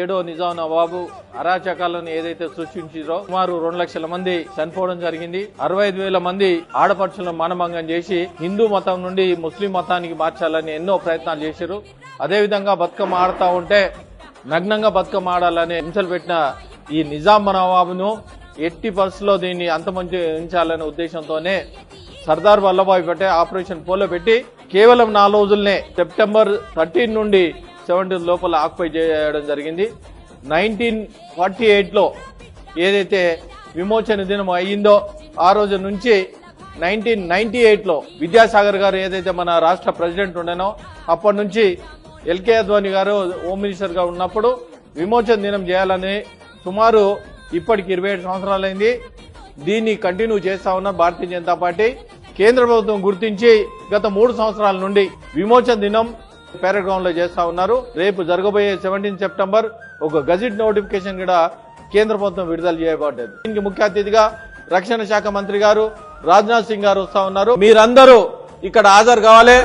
ఏడో నిజాం నవాబు అరాచకాలను ఏదైతే సృష్టించారో సుమారు రెండు లక్షల మంది చనిపోవడం జరిగింది. అరవై ఐదు వేల మంది ఆడపడుచులను మానభంగం చేసి హిందూ మతం నుండి ముస్లిం మతానికి మార్చాలని ఎన్నో ప్రయత్నాలు చేశారు. అదేవిధంగా బతుకమ్మ ఆడుతూ ఉంటే నగ్నంగా బతుకమ్మ ఆడాలని హింసలు పెట్టిన ఈ నిజాం నవాబును ఎట్టి పరిస్థితుల్లో దీన్ని అంతమందించాలనే ఉద్దేశంతోనే సర్దార్ వల్లభాయ్ పటేల్ ఆపరేషన్ పోలో పెట్టి కేవలం నాలుగు రోజులనే సెప్టెంబర్ థర్టీన్ నుండి సెవెంటీన్ లోపల ఆక్యుపై చేయడం జరిగింది. నైన్టీన్ ఫార్టీ ఎయిట్లో ఏదైతే విమోచన దినం అయ్యిందో ఆ రోజు నుంచి నైన్టీన్ నైన్టీ ఎయిట్లో విద్యాసాగర్ గారు ఏదైతే మన రాష్ట్ర ప్రెసిడెంట్ ఉండేనో అప్పటి నుంచి ఎల్కే అద్వాని గారు హోమ్ మినిస్టర్గా ఉన్నప్పుడు విమోచన దినం చేయాలని సుమారు ఇప్పటికి ఇరవై ఏడు సంవత్సరాలైంది. దీన్ని కంటిన్యూ చేస్తా ఉన్న భారతీయ జనతా పార్టీ కేంద్ర ప్రభుత్వం గుర్తించి గత మూడు సంవత్సరాల నుండి విమోచన దినం పేరెడ్లో చేస్తా ఉన్నారు. రేపు జరగబోయే సెవెంటీన్ సెప్టెంబర్ ఒక గజిట్ నోటిఫికేషన్ కూడా కేంద్ర ప్రభుత్వం విడుదల చేయబడ్డది. దీనికి ముఖ్య అతిథిగా రక్షణ శాఖ మంత్రి గారు రాజ్నాథ్ సింగ్ గారు వస్తా ఉన్నారు. మీరందరూ ఇక్కడ హాజరు కావాలి.